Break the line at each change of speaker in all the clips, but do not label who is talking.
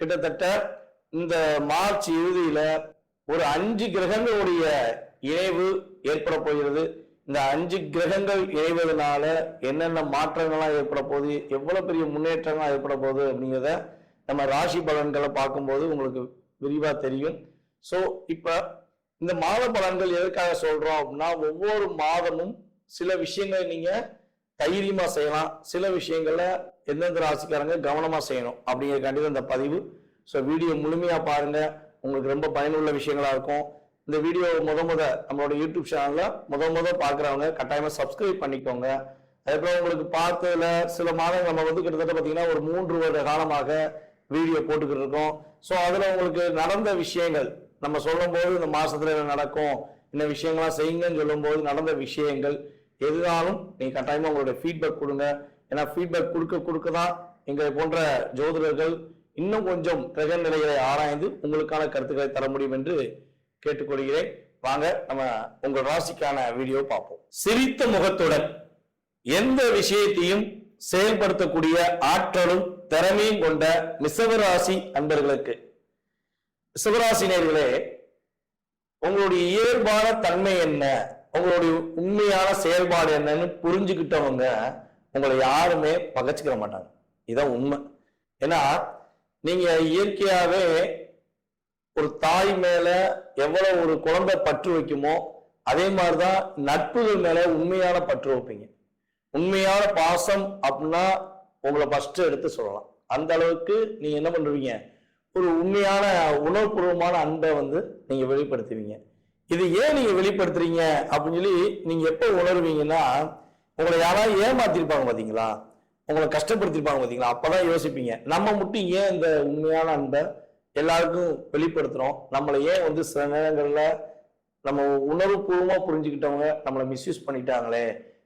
கிட்டத்தட்ட இந்த மார்ச் இறுதியில ஒரு அஞ்சு கிரகங்களுடைய இணைவு ஏற்பட போகிறது. இந்த அஞ்சு கிரகங்கள் இணைவதனால என்னென்ன மாற்றங்கள்லாம் ஏற்பட போகுது எவ்வளவு பெரிய முன்னேற்றங்கள்லாம் ஏற்பட போகுது அப்படிங்கிறத நம்ம ராசி பலன்களை பார்க்கும்போது உங்களுக்கு விரிவா தெரியும். ஸோ இப்ப இந்த மாத பலன்கள் எதுக்காக சொல்றோம் அப்படின்னா ஒவ்வொரு மாதமும் சில விஷயங்களை நீங்க தைரியமா செய்யலாம். சில விஷயங்கள்ல எந்தெந்த ராசிக்காரங்க கவனமா செய்யணும் அப்படிங்கிறக்காண்டி இந்த பதிவு. ஸோ வீடியோ முழுமையா பாருங்க. உங்களுக்கு ரொம்ப பயனுள்ள விஷயங்களா இருக்கும். இந்த வீடியோ முத முத நம்மளோட யூடியூப் சேனல்ல முத முத பாக்குறவங்க கட்டாயமா சப்ஸ்கிரைப் பண்ணிக்கோங்க. அதுக்கப்புறம் உங்களுக்கு பார்த்ததுல சில மாதங்கள் நம்ம வந்து கிட்டத்தட்ட பாத்தீங்கன்னா ஒரு மூன்று வருட காலமாக வீடியோ போட்டுக்கிட்டு இருக்கோம். ஸோ அதுல உங்களுக்கு நடந்த விஷயங்கள் நம்ம சொல்லும் போது இந்த மாசத்துல என்ன நடக்கும் இந்த விஷயங்கள்லாம் செய்யுங்கன்னு சொல்லும் போது நடந்த விஷயங்கள் எதுனாலும் நீங்க கட்டாயமா உங்களுடைய ஃபீட்பேக் கொடுங்க. ஏன்னா ஃபீட்பேக் கொடுக்க கொடுக்க தான் எங்களை போன்ற ஜோதிடர்கள் இன்னும் கொஞ்சம் கிரக நிலைகளை ஆராய்ந்து உங்களுக்கான கருத்துக்களை தர முடியும் என்று கேட்டுக்கொள்கிறேன். வாங்க நம்ம உங்கள் ராசிக்கான வீடியோ பார்ப்போம். சிரித்த முகத்துடன் எந்த விஷயத்தையும் செயல்படுத்தக்கூடிய ஆற்றலும் திறமையும் கொண்ட மிசவராசி அன்பர்களுக்கு. சிவராசினியர்களே உங்களுடைய இயல்பான தன்மை என்ன? உங்களுடைய உண்மையான செயல்பாடு என்னன்னு புரிஞ்சுக்கிட்டவங்க உங்களை யாருமே பகச்சிக்கிற மாட்டாங்க. இதான் உண்மை. ஏன்னா நீங்க இயற்கையாவே ஒரு தாய் மேல எவ்வளவு ஒரு குழந்தை பற்று வைக்குமோ அதே மாதிரிதான் நட்புகள் மேல உண்மையான பற்று வைப்பீங்க. உண்மையான பாசம் அப்படின்னா உங்களை ஃபர்ஸ்ட் எடுத்து சொல்லலாம். அந்த அளவுக்கு நீங்க என்ன பண்ணுவீங்க? ஒரு உண்மையான உணர்வுபூர்வமான அன்பை வந்து நீங்க வெளிப்படுத்துவீங்க. இது ஏன் நீங்க வெளிப்படுத்துறீங்க? அப்படின்னு சொல்லி நீங்க எப்போ உணர்வீங்கன்னா உங்களை யாராவது ஏமாத்திருப்பாங்க பாத்தீங்களா? உங்களை கஷ்டப்படுத்திருப்பாங்க பாத்தீங்களா? அப்பதான் யோசிப்பீங்க. நம்ம மட்டும் ஏன் இந்த உண்மையான அன்பை எல்லாருக்கும் வெளிப்படுத்துறோம்? நம்மளை ஏன் வந்து சில நேரங்கள்ல நம்ம உணர்வுபூர்வமா புரிஞ்சுக்கிட்டவங்க நம்மளை மிஸ்யூஸ் பண்ணிட்டாங்களே?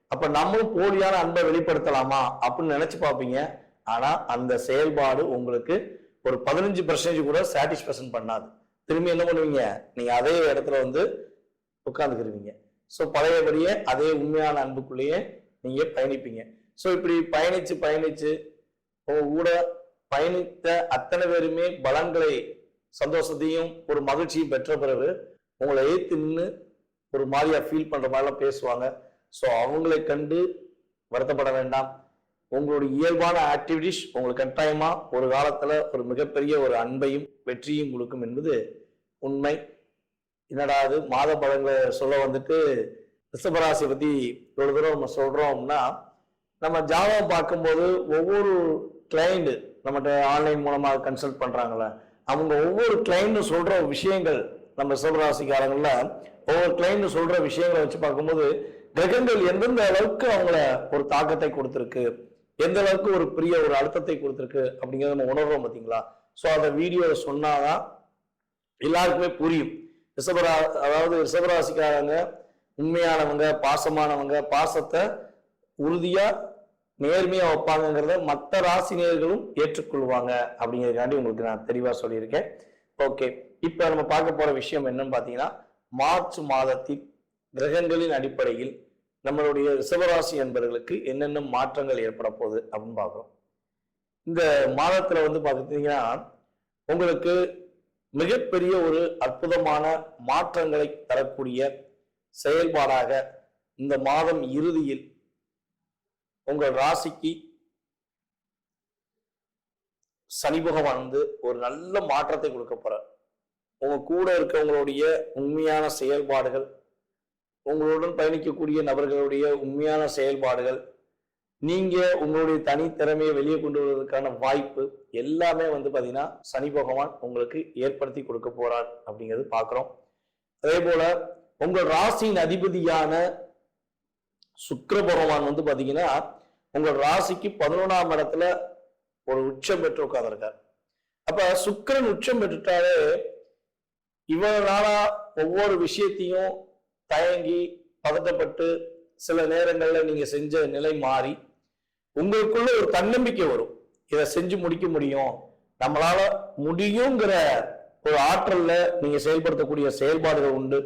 அப்ப நம்மளும் போலியான அன்பை வெளிப்படுத்தலாமா? அப்படின்னு நினைச்சு பார்ப்பீங்க. ஆனா அந்த செயல்பாடு உங்களுக்கு ஒரு பதினஞ்சு பர்சன்டேஜ் கூட சாட்டிஸ்பேக்ஷன் பண்ணாது. திரும்பி என்ன பண்ணுவீங்க? நீங்க அதே இடத்துல வந்து உட்கார்ந்துக்கிருவீங்க. ஸோ பழையபடியே அதே உண்மையான அன்புக்குள்ளேயே நீங்க பயணிப்பீங்க. ஸோ இப்படி பயணிச்சு பயணிச்சு கூட பயணித்த அத்தனை பேருமே பலன்களை சந்தோஷத்தையும் ஒரு மகிழ்ச்சியும் பெற்ற பிறகு உங்களை ஏத்து நின்று ஒரு மாதிரியா ஃபீல் பண்ற மாதிரிலாம் பேசுவாங்க. ஸோ அவங்களை கண்டு வருத்தப்பட வேண்டாம். உங்களுடைய இயல்பான ஆக்டிவிட்டிஸ் உங்களுக்கு கட்டாயமாக ஒரு காலத்தில் ஒரு மிகப்பெரிய ஒரு அன்பையும் வெற்றியும் கொடுக்கும் என்பது உண்மை. என்னடா அது? மாத பலன்களை சொல்ல வந்துட்டு ரிஷபராசி பற்றி இவ்வளோ தூரம் நம்ம சொல்கிறோம்னா நம்ம ஜாதகம் பார்க்கும்போது ஒவ்வொரு கிளைண்டு நம்மகிட்ட ஆன்லைன் மூலமாக கன்சல்ட் பண்ணுறாங்கள அவங்க ஒவ்வொரு கிளைண்ட்டும் சொல்கிற விஷயங்கள் நம்ம ரிஷபராசிக்காரங்களில் ஒவ்வொரு கிளைண்ட்டும் சொல்கிற விஷயங்களை வச்சு பார்க்கும்போது கிரகங்கள் எந்தெந்த அளவுக்கு அவங்கள ஒரு தாக்கத்தை கொடுத்துருக்கு? எந்த அளவுக்கு ஒரு பெரிய ஒரு அழுத்தத்தை கொடுத்துருக்கு அப்படிங்கிறத நம்ம உணர்றோம் பார்த்தீங்களா ஸோ அந்த வீடியோவை சொன்னாதான் எல்லாருக்குமே புரியும். ரிஷபரா அதாவது ரிஷபராசிக்காரங்க உண்மையானவங்க பாசமானவங்க பாசத்தை உறுதியா நேர்மையா வைப்பாங்கங்கிறத மற்ற ராசி நேர்களும் ஏற்றுக்கொள்வாங்க அப்படிங்கிறதுக்காண்டி உங்களுக்கு நான் தெளிவா சொல்லியிருக்கேன். ஓகே இப்ப நம்ம பார்க்க போற விஷயம் என்னன்னு பாத்தீங்கன்னா மார்ச் மாதத்தில் கிரகங்களின் அடிப்படையில் நம்மளுடைய ரிசவராசி என்பவர்களுக்கு என்னென்ன மாற்றங்கள் ஏற்பட போகுது அப்படின்னு பார்க்குறோம். இந்த மாதத்தில் வந்து பார்த்தீங்கன்னா உங்களுக்கு மிகப்பெரிய ஒரு அற்புதமான மாற்றங்களை தரக்கூடிய செயல்பாடாக இந்த மாதம் இறுதியில் உங்கள் ராசிக்கு சனி பகவான் வந்து ஒரு நல்ல மாற்றத்தை கொடுக்க போறார். உங்க கூட இருக்கவங்களுடைய உண்மையான செயல்பாடுகள் உங்களுடன் பயணிக்கக்கூடிய நபர்களுடைய உண்மையான செயல்பாடுகள் நீங்க உங்களுடைய தனித்திறமையை வெளியே கொண்டு வருவதற்கான வாய்ப்பு எல்லாமே வந்து பார்த்தீங்கன்னா சனி பகவான் உங்களுக்கு ஏற்படுத்தி கொடுக்க போறார் அப்படிங்கிறது பார்க்குறோம் அதே போல உங்கள் ராசியின் அதிபதியான சுக்கர பகவான் வந்து பார்த்தீங்கன்னா உங்கள் ராசிக்கு பதினொன்றாம் இடத்துல ஒரு உச்சம் பெற்று உட்காந்துருக்கார் அப்ப சுக்கரன் உச்சம் பெற்றுட்டாலே இவ்வளவு நாளா ஒவ்வொரு விஷயத்தையும் தயங்கி பதட்டப்பட்டு சில நேரங்களில் நீங்கள் செஞ்ச நிலை மாறி உங்களுக்குள்ள ஒரு தன்னம்பிக்கை வரும். இதை செஞ்சு முடிக்க முடியும். நம்மளால முடியுங்கிற ஒரு ஆற்றல்ல நீங்க செயல்படுத்தக்கூடிய செயல்பாடுகள் உண்டு.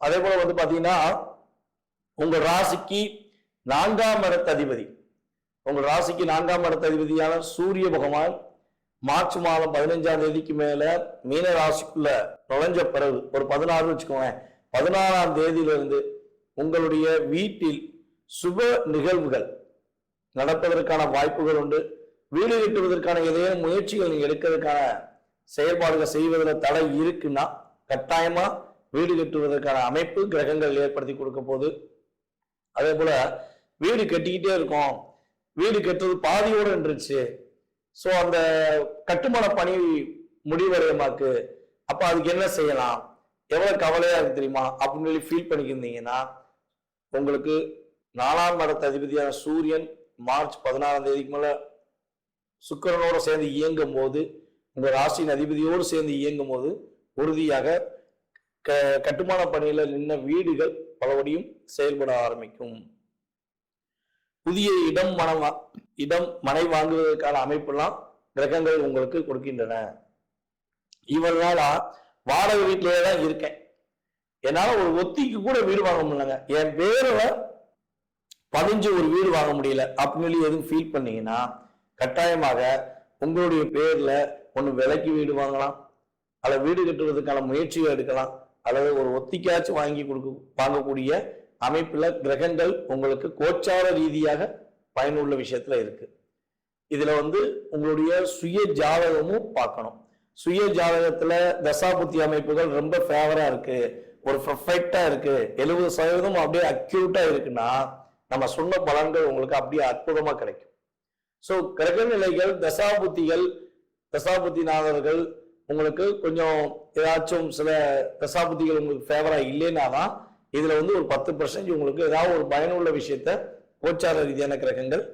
அதே போல வந்து பாத்தீங்கன்னா உங்க ராசிக்கு நான்காம் இடத்த அதிபதி. உங்க ராசிக்கு நான்காம் இடத்த அதிபதியான சூரிய பகவான் மார்ச் மாதம் பதினஞ்சாம் தேதிக்கு மேல மீன ராசிக்குள்ள நுழைஞ்ச பிறகு ஒரு பதினாறு வச்சுக்கோங்க பதினாறாம் தேதியிலிருந்து உங்களுடைய வீட்டில் சுப நிகழ்வுகள் நடப்பதற்கான வாய்ப்புகள் உண்டு. வீடு கட்டுவதற்கான ஏதேனும் முயற்சிகள் நீங்கள் எடுக்கிறதுக்கான செயல்பாடுகள் செய்வதில் தடை இருக்குன்னா கட்டாயமா வீடு கட்டுவதற்கான அமைப்பு கிரகங்கள் ஏற்படுத்தி கொடுக்க போகுது. அதே போல வீடு கட்டிக்கிட்டே இருக்கோம். வீடு கட்டுறது பாதியோடு நின்றுச்சு. ஸோ அந்த கட்டுமான பணி முடிவடையமாக்கு அப்போ அதுக்கு என்ன செய்யலாம்? எவ்வளவு கவலையா இருக்கு தெரியுமா? அப்படின்னு சொல்லி ஃபீல் பண்ணிக்கிருந்தீங்கன்னா உங்களுக்கு நாலாம் மடத்து அதிபதியான சூரியன் மார்ச் பதினாறாம் தேதிக்கு மேல சுக்கரனோட சேர்ந்து இயங்கும் போது உங்க ராசியின் அதிபதியோடு சேர்ந்து இயங்கும் போது உறுதியாக க கட்டுமான பணியில நின்ன வீடுகள் பலபடியும் செயல்பட ஆரம்பிக்கும். புதிய இடம் மனம் இடம் மனை வாங்குவதற்கான அமைப்பெல்லாம் கிரகங்கள் உங்களுக்கு கொடுக்கின்றன. இவர்களால் வாடகை வீட்டிலேயே தான் இருக்கேன். என்னால் ஒரு ஒத்திக்கு கூட வீடு வாங்க முடியலங்க. என் பேரில் பதிஞ்சு ஒரு வீடு வாங்க முடியல. அப்படின்னு சொல்லி எதுவும் ஃபீல் பண்ணீங்கன்னா கட்டாயமாக உங்களுடைய பேரில் ஒன்று விலைக்கு வீடு வாங்கலாம். அல்லது வீடு கட்டுறதுக்கான முயற்சிகள் எடுக்கலாம். அல்லது ஒரு ஒத்திக்காச்சும் வாங்கி கொடுக்க வாங்கக்கூடிய அமைப்பில் கிரகங்கள் உங்களுக்கு கோச்சார ரீதியாக பயனுள்ள விஷயத்தில் இருக்குது இதில் வந்து உங்களுடைய சுய ஜாதகமும் பார்க்கணும். சுய ஜாதகத்துல தசாபுத்தி அமைப்புகள் ரொம்ப ஃபேவரா இருக்கு. ஒரு பர்ஃபெக்டா இருக்கு. எழுபது சதவீதம் அப்படியே அக்யூட்டா இருக்குன்னா நம்ம சொன்ன பலன்கள் உங்களுக்கு அப்படியே அற்புதமா கிடைக்கும். ஸோ கிரக நிலைகள் தசாபுத்திகள் தசாபுத்திநாதர்கள் உங்களுக்கு கொஞ்சம் ஏதாச்சும் சில தசாபுத்திகள் உங்களுக்கு ஃபேவரா இல்லைன்னா தான் இதுல வந்து ஒரு பத்து பர்சன்ட் உங்களுக்கு ஏதாவது ஒரு பயனுள்ள விஷயத்த கோச்சார ரீதியான கிரகங்கள்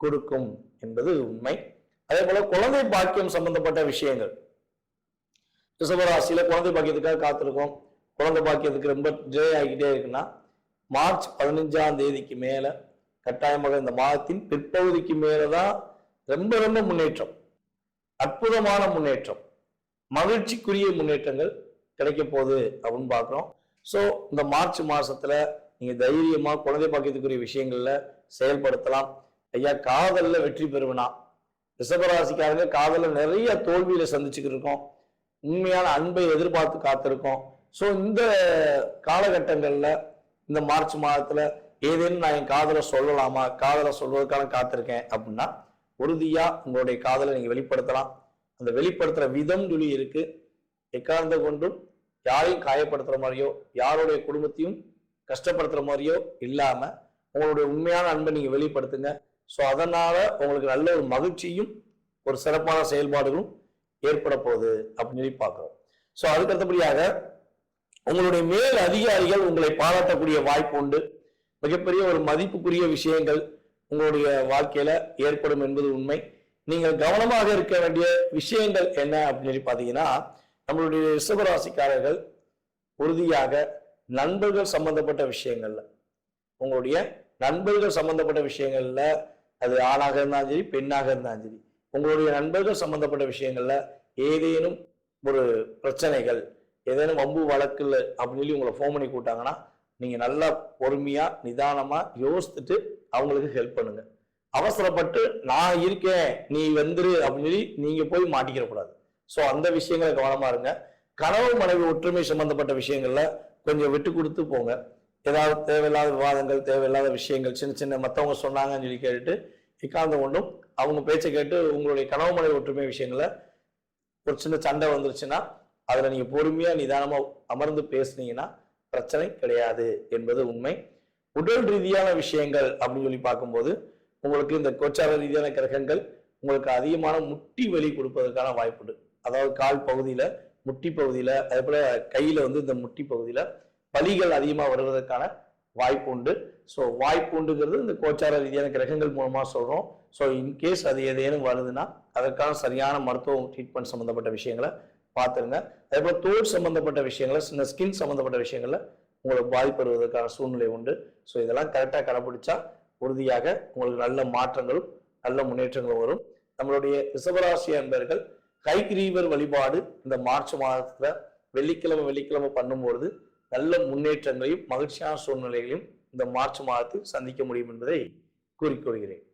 கொடுக்கும் என்பது உண்மை. அதே போல குழந்தை பாக்கியம் சம்பந்தப்பட்ட விஷயங்கள். ரிஷபராசியில குழந்தை பாக்கியத்துக்காக காத்திருக்கோம். குழந்தை பாக்கியத்துக்கு ரொம்ப டிலே ஆகிக்கிட்டே இருக்குன்னா மார்ச் பதினஞ்சாம் தேதிக்கு மேல கட்டாயமாக இந்த மாதத்தின் பிற்பகுதிக்கு மேலதான் ரொம்ப ரொம்ப முன்னேற்றம். அற்புதமான முன்னேற்றம். மகிழ்ச்சிக்குரிய முன்னேற்றங்கள் கிடைக்க போகுது அப்படின்னு பார்க்குறோம். ஸோ இந்த மார்ச் மாசத்துல நீங்க தைரியமா குழந்தை பாக்கியத்துக்குரிய விஷயங்கள்ல செயல்படுத்தலாம். ஐயா காதல்ல வெற்றி பெறுவனா? ரிஷபராசிக்காரங்க காதலில் நிறைய தோல்வியில சந்திச்சுக்கிட்டு இருக்கோம். உண்மையான அன்பை எதிர்பார்த்து காத்திருக்கோம். ஸோ இந்த காலகட்டங்களில் இந்த மார்ச் மாதத்தில் ஏதேனும் நான் என் காதலை சொல்லலாமா? காதலை சொல்வதற்கான காத்திருக்கேன் அப்படின்னா உறுதியாக உங்களுடைய காதலை நீங்கள் வெளிப்படுத்தலாம். அந்த வெளிப்படுத்துகிற விதம் சொல்லி இருக்கு. எக்காரணத்தை கொண்டும் யாரையும் காயப்படுத்துகிற மாதிரியோ யாருடைய குடும்பத்தையும் கஷ்டப்படுத்துகிற மாதிரியோ இல்லாமல் உங்களுடைய உண்மையான அன்பை நீங்கள் வெளிப்படுத்துங்க. ஸோ அதனால் உங்களுக்கு நல்ல ஒரு மகிழ்ச்சியும் ஒரு சிறப்பான செயல்பாடுகளும் ஏற்பட போகுது அப்படின்னு சொல்லி பார்க்குறோம். ஸோ அதுக்கடுத்தபடியாக உங்களுடைய மேல் அதிகாரிகள் உங்களை பாராட்டக்கூடிய வாய்ப்பு உண்டு. மிகப்பெரிய ஒரு மதிப்புக்குரிய விஷயங்கள் உங்களுடைய வாழ்க்கையில ஏற்படும் என்பது உண்மை. நீங்கள் கவனமாக இருக்க வேண்டிய விஷயங்கள் என்ன அப்படின்னு சொல்லி பார்த்தீங்கன்னா நம்மளுடைய ரிஷபராசிக்காரர்கள் உறுதியாக நண்பர்கள் சம்பந்தப்பட்ட விஷயங்கள்ல உங்களுடைய நண்பர்கள் சம்பந்தப்பட்ட விஷயங்கள்ல அது ஆணாக இருந்தாலும் சரி பெண்ணாக இருந்தாலும் சரி உங்களுடைய நண்பர்கள் சம்பந்தப்பட்ட விஷயங்கள்ல ஏதேனும் ஒரு பிரச்சனைகள் ஏதேனும் வம்பு வழக்கில் அப்படின்னு சொல்லி உங்களை ஃபோன் பண்ணி கூட்டாங்கன்னா நீங்கள் நல்லா பொறுமையாக நிதானமாக யோசித்துட்டு அவங்களுக்கு ஹெல்ப் பண்ணுங்க. அவசரப்பட்டு நான் இருக்கேன் நீ வந்துரு அப்படின்னு சொல்லி நீங்கள் போய் மாட்டிக்கிறக்கூடாது ஸோ அந்த விஷயங்களை கவனமாக இருங்க. கனவு மனைவி ஒற்றுமை சம்பந்தப்பட்ட விஷயங்கள்ல கொஞ்சம் விட்டு கொடுத்து போங்க. ஏதாவது தேவையில்லாத விவாதங்கள் தேவையில்லாத விஷயங்கள் சின்ன சின்ன மற்றவங்க சொன்னாங்கன்னு சொல்லி கேட்டுட்டு இக்காந்த ஒன்றும் அவங்க பேச்சை கேட்டு உங்களுடைய கனவு மனைவி ஒற்றுமை விஷயங்களை ஒரு சின்ன சண்டை வந்துருச்சுன்னா அதில் நீங்கள் பொறுமையாக நிதானமாக அமர்ந்து பேசுனீங்கன்னா பிரச்சனை கிடையாது என்பது உண்மை. உடல் ரீதியான விஷயங்கள் அப்படின்னு சொல்லி பார்க்கும்போது உங்களுக்கு இந்த கோச்சார ரீதியான கிரகங்கள் உங்களுக்கு அதிகமான முட்டி வலி கொடுப்பதற்கான வாய்ப்புண்டு அதாவது கால் பகுதியில் முட்டி பகுதியில் அதே போல் கையில் வந்து இந்த முட்டி பகுதியில் வலிகள் அதிகமாக வருவதற்கான வாய்ப்பு உண்டு ஸோ வாய்ப்பு உண்டுங்கிறது இந்த கோச்சார ரீதியான கிரகங்கள் மூலமாக சொல்கிறோம் ஸோ இன்கேஸ் அது ஏதேனும் வருதுன்னா அதற்கான சரியான மருத்துவம் ட்ரீட்மெண்ட் சம்மந்தப்பட்ட விஷயங்களை பார்த்துருங்க. அதே போல் தோல் சம்மந்தப்பட்ட விஷயங்களை சின்ன ஸ்கின் சம்மந்தப்பட்ட விஷயங்களில் உங்களுக்கு பாதிப்பு வருவதற்கான சூழ்நிலை உண்டு. ஸோ இதெல்லாம் கரெக்டாக கடைபிடிச்சா உறுதியாக உங்களுக்கு நல்ல மாற்றங்களும் நல்ல முன்னேற்றங்களும் வரும். நம்மளுடைய ரிஷபராசி அன்பர்கள் கைகிரீவர் வழிபாடு இந்த மார்ச் மாதத்தில் வெள்ளிக்கிழமை வெள்ளிக்கிழமை பண்ணும்பொழுது நல்ல முன்னேற்றங்களையும் மகிழ்ச்சியான சூழ்நிலைகளையும் இந்த மார்ச் மாதத்தில் சந்திக்க முடியும் என்பதை கூறிக்கொள்கிறேன்